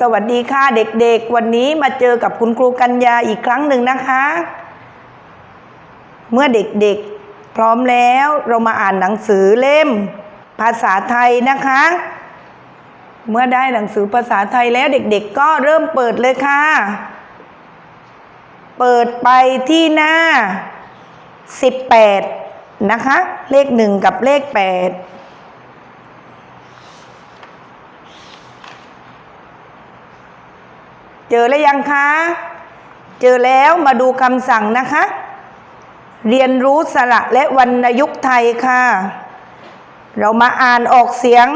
สวัสดีค่ะเด็กๆ วันนี้มาเจอกับคุณครูกัญญาอีกครั้งหนึ่งนะคะ เมื่อเด็กๆ พร้อมแล้วเรามาอ่านหนังสือเล่ม ภาษาไทยนะคะ เมื่อได้หนังสือภาษาไทยแล้วเด็กๆ ก็เริ่มเปิดเลยค่ะ เปิดไปที่หน้า 18 นะคะ เลขหนึ่งกับเลข 8 เจอแล้วยังคะ เจอแล้วมาดูคำสั่งนะคะ เรียนรู้สระและวรรณยุกต์ไทยค่ะ เรามาอ่านออกเสียง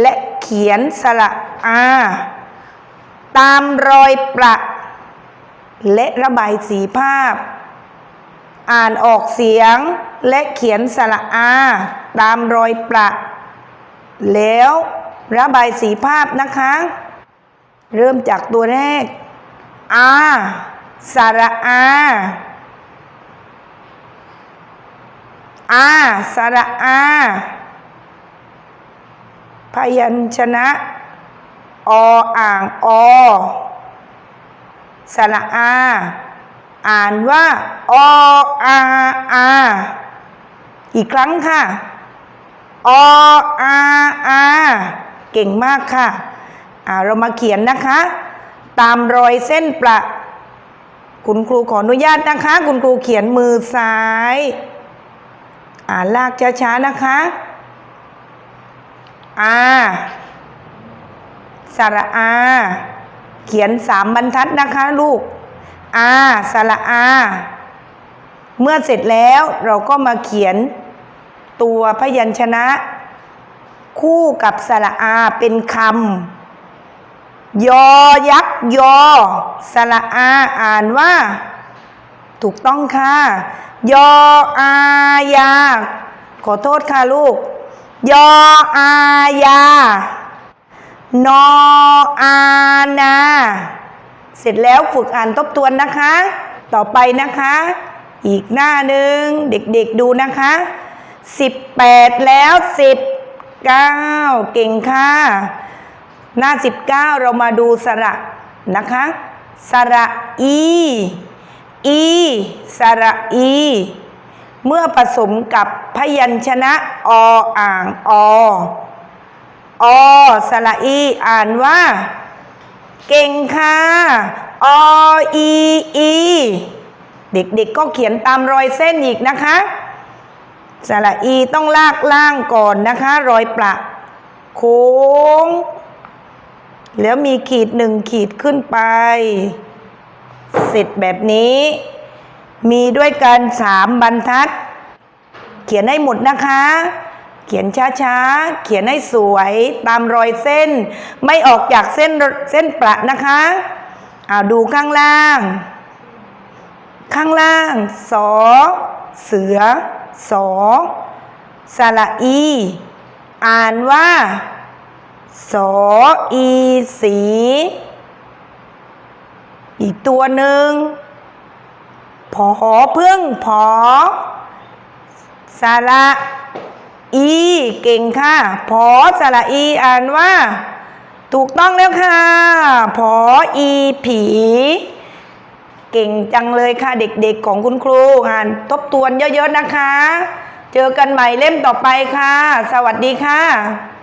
และเขียนสระอาตามรอยประ และระบายสีภาพ อ่านออกเสียงและเขียนสระอา ตามรอยประ แล้วระบายสีภาพนะคะ เริ่มจากตัวแรกอาสระอาอาสระอาพยัญชนะออ่างอสระอา อ่านว่าออาอาอีกครั้งค่ะออาอาเก่งมากค่ะ อ่าเรามาเขียนนะคะ ตามรอยเส้นประคุณครูขออนุญาตนะคะ คุณครูเขียนมือซ้าย อ่านลากช้าๆนะคะอาสระอา เขียนสามบรรทัดนะคะลูกอาสระอา เมื่อเสร็จแล้วเราก็มาเขียนตัวพยัญชนะ คู่กับสระอาเป็นคำ ยอยักษ์ยอสระอาอ่านว่า ถูกต้องค่ะ ยออายา ขอโทษค่ะลูก ยออายานออานา เสร็จแล้วฝึกอ่านทบทวนนะคะ ต่อไปนะคะ อีกหน้าหนึ่งเด็กๆดูนะคะ18แล้ว19เก่งค่ะ หน้า 19 เรามาดูสระนะคะ สระอี อี สระอี เมื่อผสมกับพยัญชนะออ่างออสระอีอ่านว่า เก่งค่ะออีอี เด็กๆก็เขียนตามรอยเส้นอีกนะคะสระอีต้องลากล่างก่อนนะคะ รอยประโค้ง แล้วมีขีดหนึ่งขีดขึ้นไป เสร็จแบบนี้ มีด้วยกันสามบรรทัด เขียนให้หมดนะคะ เขียนช้าๆ เขียนให้สวยตามรอยเส้น ไม่ออกจากเส้นเส้นประนะคะเอาดูข้างล่าง ข้างล่างสอเสือสอสระอี อ่านว่า สออีสี อีกตัวหนึ่งผอพึ่งผอสระอี เก่งค่ะ ผอสระอีอ่านว่า ถูกต้องแล้วค่ะ ผออีผี เก่งจังเลยค่ะ เด็กๆของคุณครูอ่านทบทวนเยอะๆนะคะ เจอกันใหม่เล่มต่อไปค่ะ สวัสดีค่ะ